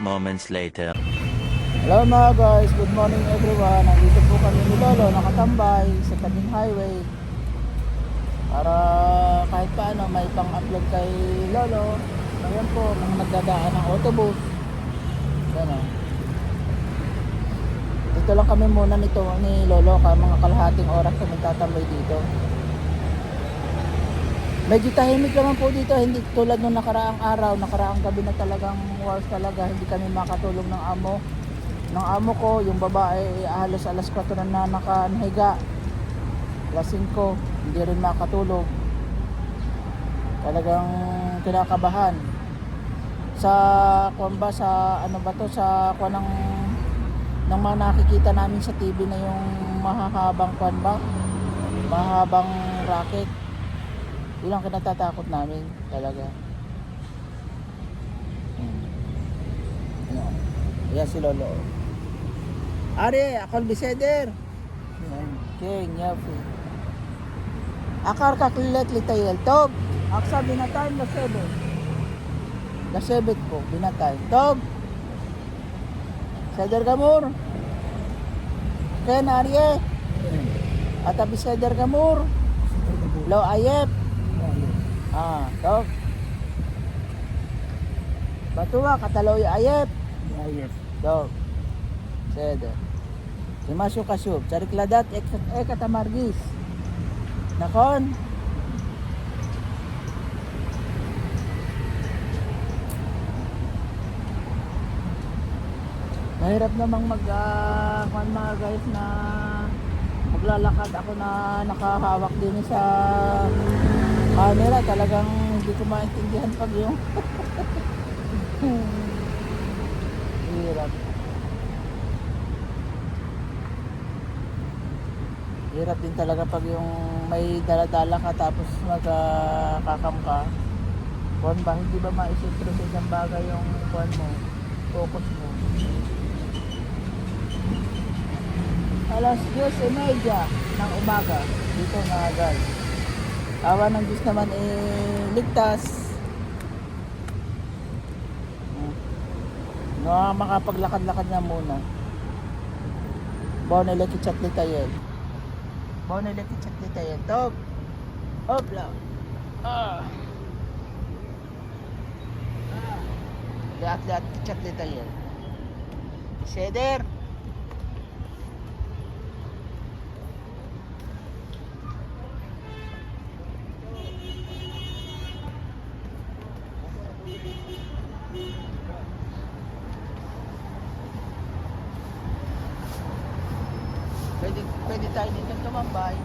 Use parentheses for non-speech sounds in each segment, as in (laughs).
moments later. Hello mga guys, good morning everyone. Nandito po kami ni Lolo, nakatambay sa tabing highway. Para kahit paano may pang-upload kay Lolo. Ayan po, mga nagdadaan ng autobus. Yan o. Dito lang kami muna nito ni Lolo, ka mga kalahating oras kami tatambay dito. Medyo tahimik naman po dito, hindi tulad nung nakaraang araw, nakaraang gabi na talagang wars talaga, hindi kami makatulog ng amo ng amo ko, yung babae halos alas 4 na na nakahiga. Alas 5, hindi rin makatulog. Talagang kinakabahan. Sa kwan ba, sa ano ba to, sa kwan ng, ng mga nakikita namin sa TV na yung mahahabang kwan ba, mahabang racket. Yun ang kinatatakot namin talaga. Hmm. Ayan. Ayan si Lolo. Ari, akol biseder. King, yapi. Akar kaklilet litayel. Tog, aksa binatay na sebet. Na sebet ko, binatay. Tog. Seder gamur. Ken, Arye. Atabi seder gamur. Lo ayep. Ah, tog. Batuwa, kataloy ayep. Ayos. Dog. Sede. Simasyo kasyub. Carikladat ek, ek katamargis. Nakon. Mahirap namang mag uh, mga guys na maglalakad ako na nakahawak din sa camera talagang hindi ko maintindihan pag yung Hirap. Hirap din talaga pag yung may daladala ka tapos magkakam ka. Kuwan ba, hindi ba maisipro sa isang bagay yung kuwan mo, focus mo. Alas 10.30 ng umaga, dito na guys. Awa ng Diyos naman eh, ligtas. No, makapaglakad-lakad na muna. Bonele kichat ni tayo. Bonele kichat ni tayo. Tog. Hopla. Ah. Ah. Lihat-lihat kichat ni tayo. Seder. Pwede, pwede tayo dito tumambay.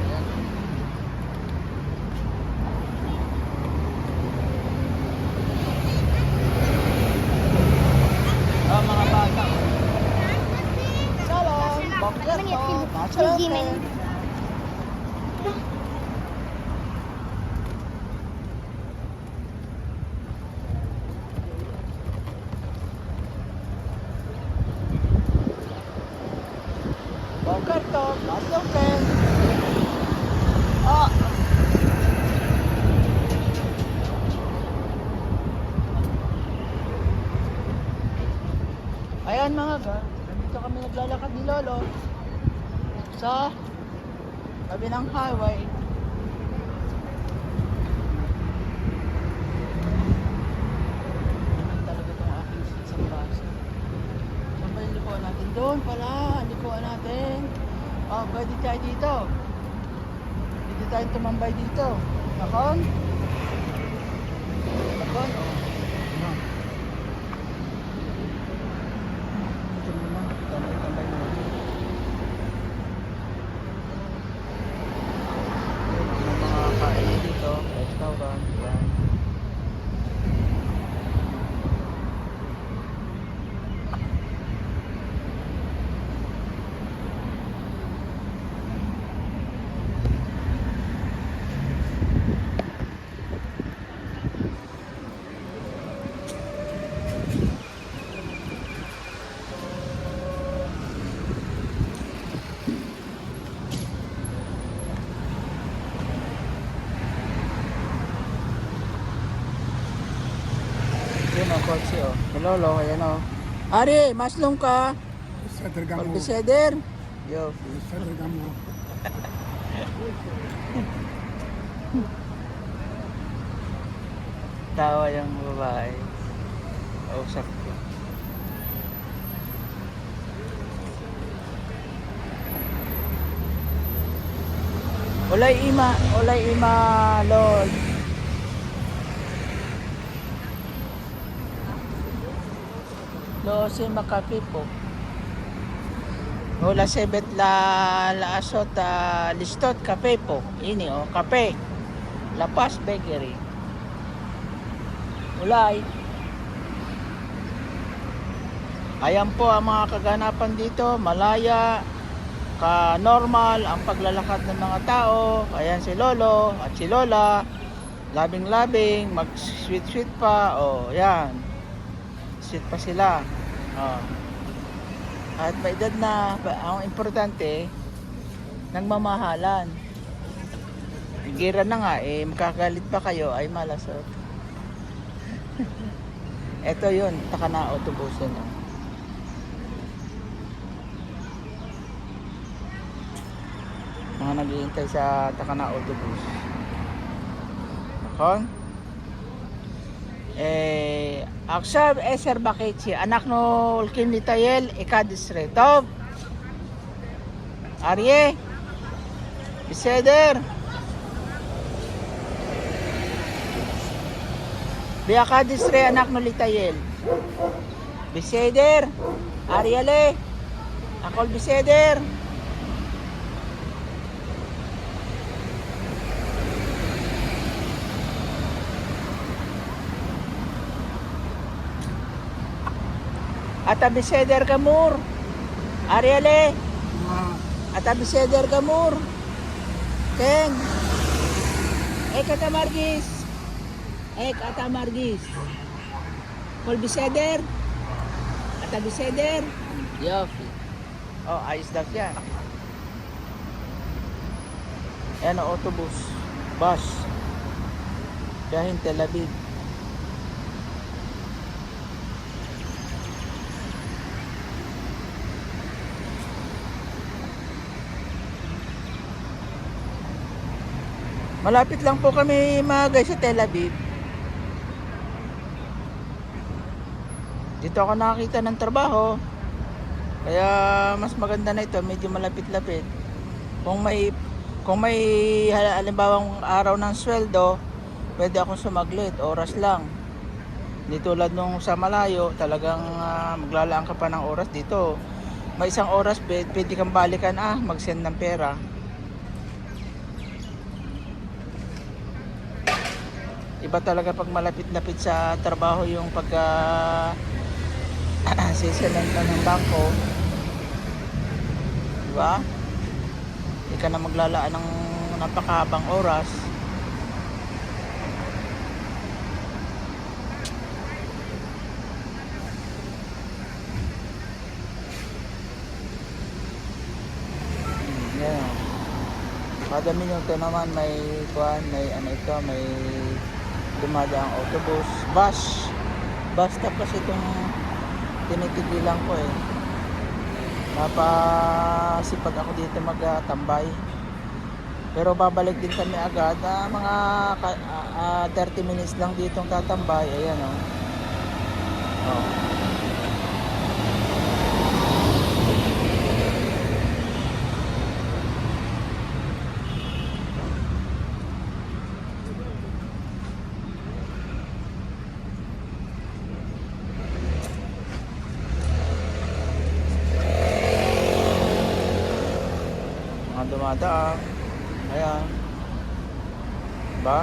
Ayan. Ah, mga bata. Shalom. Bakit po? Shalom. Bakit to? Shalom. Ah. Ayan mga ga, nandito kami naglalakad ni Lolo sa tabi ng highway. Talaga itong aking isang baso. Saan likuan natin? Doon pala, likuan natin. Oh, pwede tayo dito. Pwede tayo tumambay dito. Nakon? Nakon? Oh. Lolo, ayan o. Ari, maslong ka. Seder ka mo. Yo. Seder ka mo. Tawa yung babae. Kausap ko. Ulay ima, ulay ima, Lord. 12 makapipo. Hola sebet la la asota listot kape po. Ini o oh, kape. La Paz Bakery. Ulay. Ayan po ang mga kaganapan dito. Malaya, ka-normal ang paglalakad ng mga tao. Ayan si Lolo at si Lola. Labing-labing, mag-sweet-sweet pa. O, oh, yan. Sweet pa sila. O. At may edad na, ang importante, nagmamahalan. Gira na nga, eh, makakalit pa kayo, ay malasot. (laughs) Ito yun, taka na autobusin. Oh. Mga naghihintay sa Takana autobus. Nakon? Eh, Aksab Eser Bakitsi, anak no Ulkin Litayel, Ikadisretov. Arye, Biseder. Biaka disre anak no Litayel. Biseder. Ariale. Akol Biseder. At Biseder Gamur. Ariale. Mga At Biseder Gamur. Ken. Ek Atamargis. Ek Atamargis. Kol Biseder. At Biseder. Yofi. Oh, ayos daw siya. Ayan ang autobus. Bus. Biyahin Tel Aviv. Malapit lang po kami mga guys sa Tel Aviv. Dito ako nakakita ng trabaho. Kaya mas maganda na ito, medyo malapit-lapit. Kung may kung may hal- halimbawang araw ng sweldo, pwede akong sumaglit, oras lang. Di tulad nung sa malayo, talagang ah, maglalaan ka pa ng oras dito. May isang oras, pwede, pwede kang balikan ah, mag-send ng pera. Iba talaga pag malapit-lapit sa trabaho yung pagka sisilent ka ng bangko. Di ba? Hindi ka na maglalaan ng napakahabang oras. Hmm, o. Kada minuto naman may kuan, may ano ito, may dumadaang autobus, bus. Stop kasi itong tinitigilan ko eh. Napasipag ako dito magtambay. Pero babalik din kami agad. Ah, mga ah, ah, 30 minutes lang ditong tatambay. Ayan oh. oh. mga dumadaan. Ayan. Diba?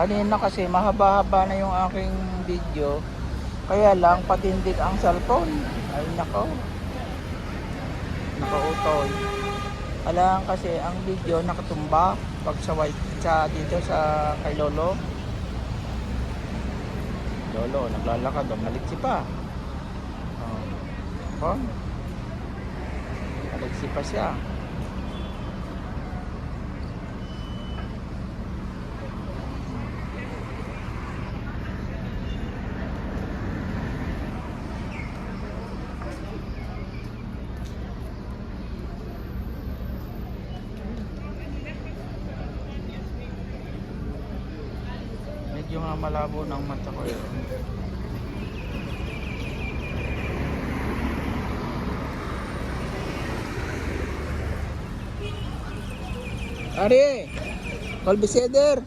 Kanina kasi mahaba-haba na yung aking video. Kaya lang patindig ang cellphone. Ay nako. Nakautoy. Alam kasi ang video nakatumba pag sa white sa dito sa kay Lolo. Lolo, naglalakad, maliksi pa. Oh. Oh. Maliksi pa siya. medyo nga malabo ng mata ko yun. Ari! Colbiseder!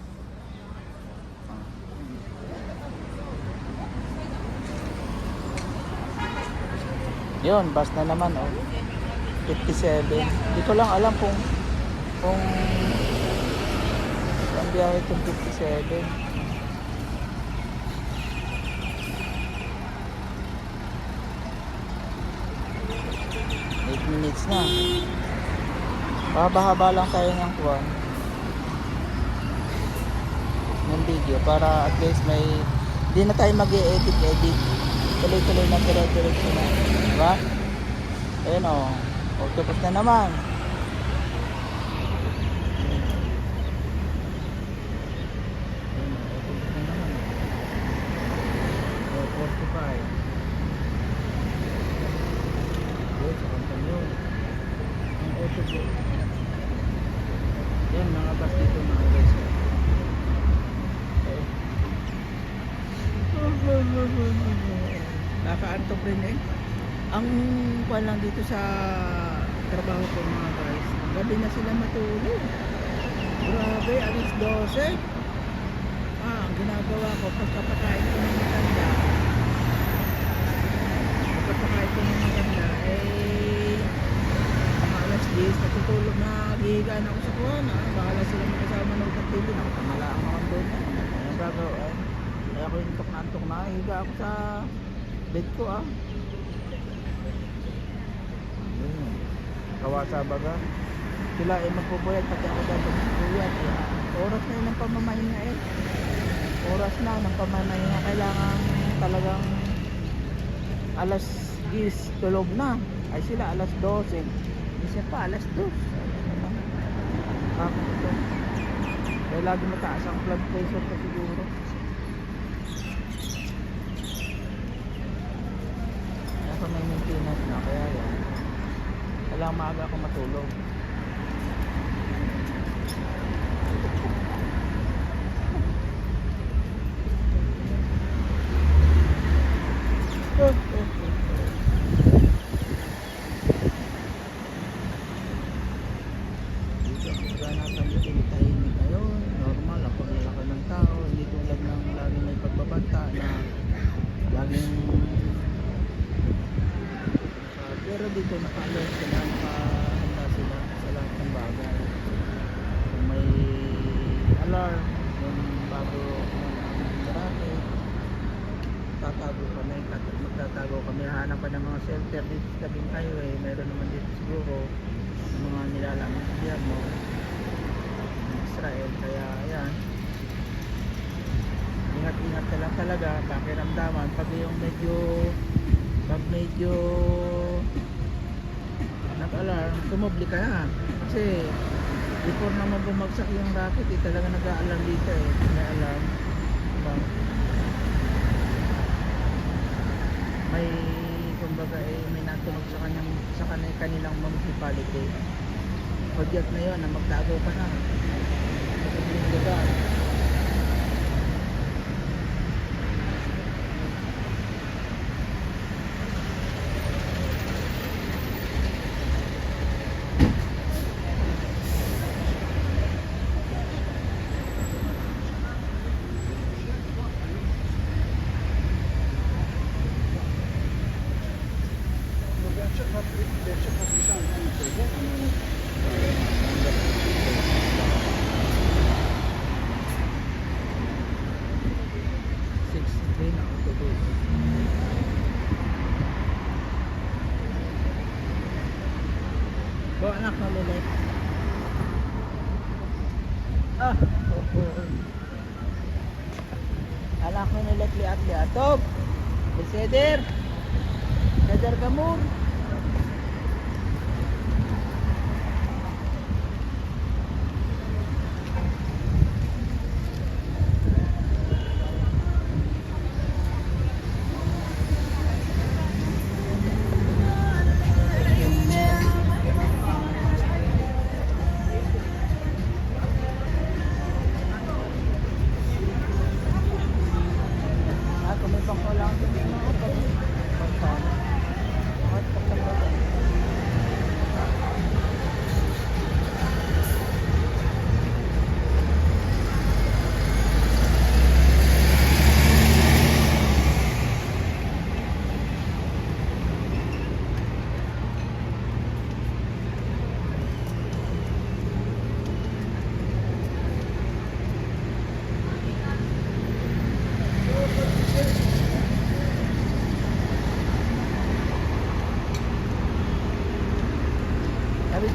Yun, bus na naman oh. 57. Hindi ko lang alam kung kung ang biyahe itong 57. Eight minutes na. Mahaba-haba lang tayo ng kuwan. Ng video para at least may hindi na tayo mag-edit edit. Tuloy-tuloy na dire-diretso na. Diba? Ayun o. Octopus na naman. Ayun, octopus na naman. Oh, 45. Yun, sa kantang yun. Ang autobus. Yan, mga bus dito mga guys. Nakaantok rin eh. Ang kuwan lang dito sa trabaho ko mga guys, gabi na sila matulog. Grabe, alis 12. Ah, ang ginagawa ko, pagkapakain ko ng matanda, pagkapakain ko ng matanda, eh, mga alas 10, natutulog na, gihiga na ako sa kuwan, ah. Bahala sila magkasama ng pagpili, nakapamalaan naman doon. Ang gagawin, kaya ako yung antok na, higa ako sa bed ko ah. Ayun. Kawasa baga. Sila ay magpupuyat pati ako dapat magpupuyat. Oras na yun ng pamamahinga eh. Oras na ng pamamahinga. Kailangan talagang alas 10 tulog na. Ay sila alas 12. Isa pa alas 2. Bakit ito? Kaya lagi mataas ang blood pressure ko siguro. Nasa may maintenance na kaya yan. Kailangan maaga ako matulog. Dito ang gana kami tahimik ngayon. Normal ang paglalakad ng tao. Hindi tulad ng laging may pagbabanta na laging Ah, pero dito naka-alert sila, nakahanda sila sa lahat ng bagay. Kung may alarm, yung bago traffic, tatago kami, tat- magtatago kami, hanap pa ng mga shelter dito sa tabing highway, meron naman dito siguro yung mga nilalang ng gobyerno. Israel, kaya ayan, ingat-ingat ka lang talaga, pakiramdaman, pag yung medyo pag medyo nag-alarm, tumubli ka na. Kasi before naman bumagsak yung rocket, eh, talaga nag-alarm dito eh. May alarm. Diba? May, kumbaga eh, may natunog sa kanyang, sa kanilang, kanilang municipality. Hudyat na yun, na magtago ka na. Sa sabing lugar. Ah. Anak na lilit liat liatog. Beseder. Seder gamur. habang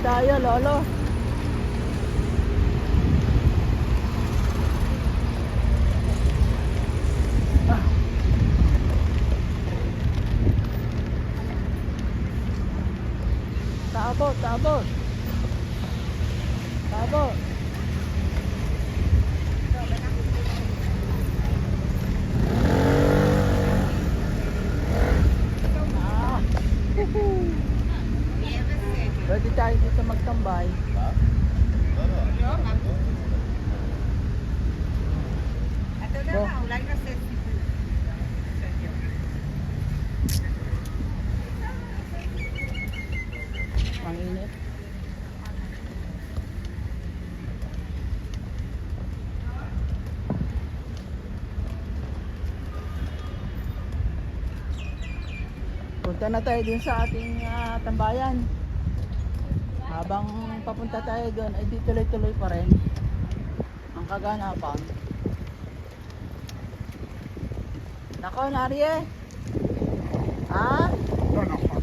tayo, lolo. Ah. Tabot, tabot. Tabot. Ah. Pwede tayo dito magtambay. Bo. Ang init. Punta na tayo dun sa ating ah, tambayan. Habang papunta tayo doon, ay di tuloy-tuloy pa rin ang kaganapan. Nako, Narye. Ha? Doon ako.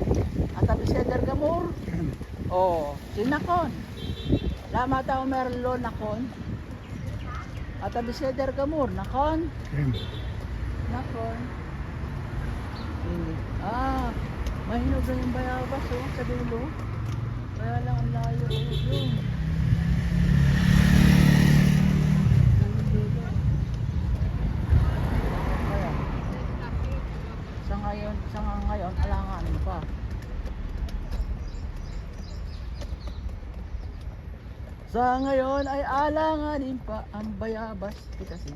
At ang Cedar Gamur. (clears throat) Oo, si Nakon. Lama tao merlo Nakon. At ang Cedar Gamur, Nakon. Nakon. Ah, mahinog na yung bayabas oh, sa dulo. Kaya lang ang layo yun. Sa ngayon, sa nga ngayon, alangan pa. Sa ngayon ay alanganin pa ang bayabas pitasin.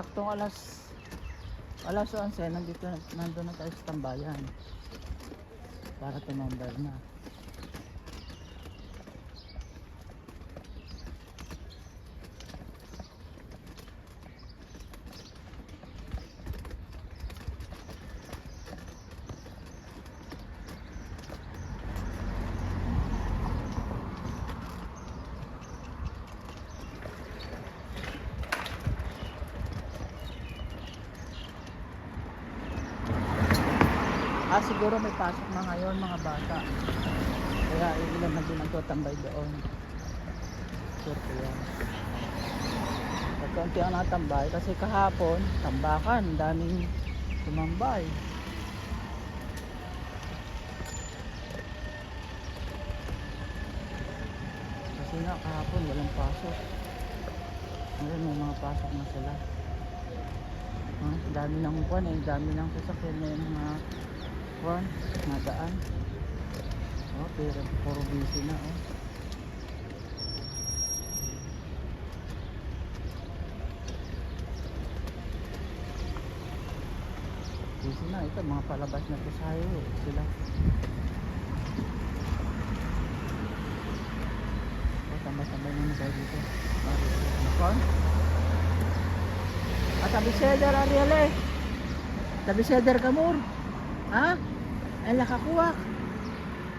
Saktong alas alas 11 nandito na nandun na tayo sa tambayan para tumambal na. Ah, siguro may pasok na ngayon mga bata. Kaya ilan na din ang tutambay doon. Sure ko yan. Konti ang natambay kasi kahapon, tambakan, daming tumambay. Kasi nga kahapon walang pasok. Ngayon may mga pasok na sila. Ah, dami ng kwan eh, dami ng sasakyan na yung mga kwan, nadaan. Oh, pero puro busy na oh. Busy na, ito mga palabas na to sayo eh, sila. Oh, tambay-tambay muna tayo dito. Nakon? At sabi Cedar Ariel eh. Sabi Cedar Kamur. Ha? Ang nakakuwak.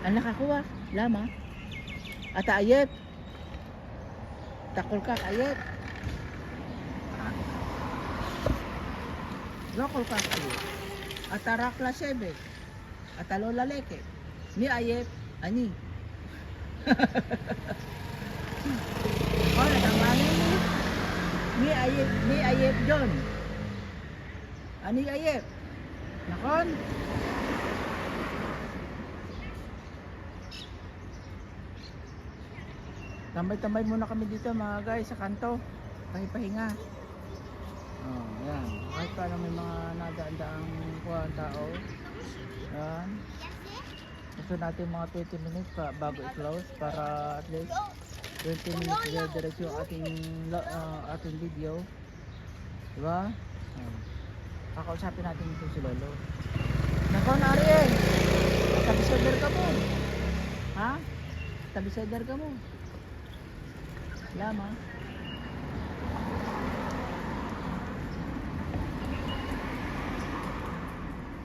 Ang nakakuwak. Lama. At ayet. Takol ka ayet. Lokol ka ayet. At tarakla sebe. At alola leke. Ni ayet. Ani. (laughs) Ora damani ni. Ayet, ni ayet John. Ani ayet. Nakon? Tambay-tambay muna kami dito mga guys sa kanto. Pahipahinga. Oh, yan. Kahit paano may mga nadaan-daang kuha ang tao. Yan. Gusto natin mga 20 minutes pa bago i-close para at least 20 minutes dire-diretso ating ah, ating video. Diba? Oh. Kakausapin natin ito si Lolo. Nako na Ariel! Tabi seder ka mo. Ha? Tabi seder ka mo. Lama.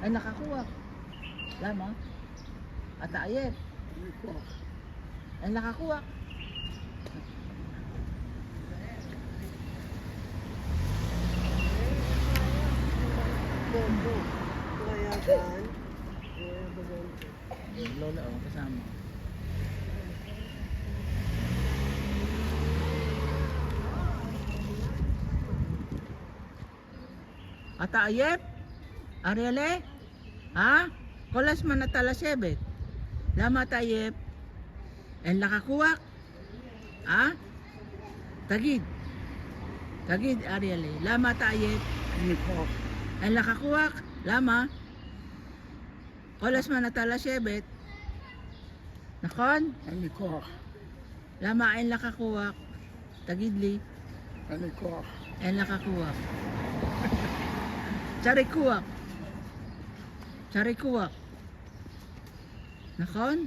Ay nakakuha. Lama. At ayet. Ay nakakuha. Lola oh, kasama. Ata ayep? Ariele? Ha? Kolas man natala sebet. Lama tayep. En lakakuwak. Ha? Tagid. Tagid Ariele. Lama tayep. Niko. En lakakuwak. Lama. Kolas man natala sebet. Nakon? Niko. Lama en lakakuwak. Tagidli. Niko. En lakakuwak. Charikuwak. Charikuwak. Nakon?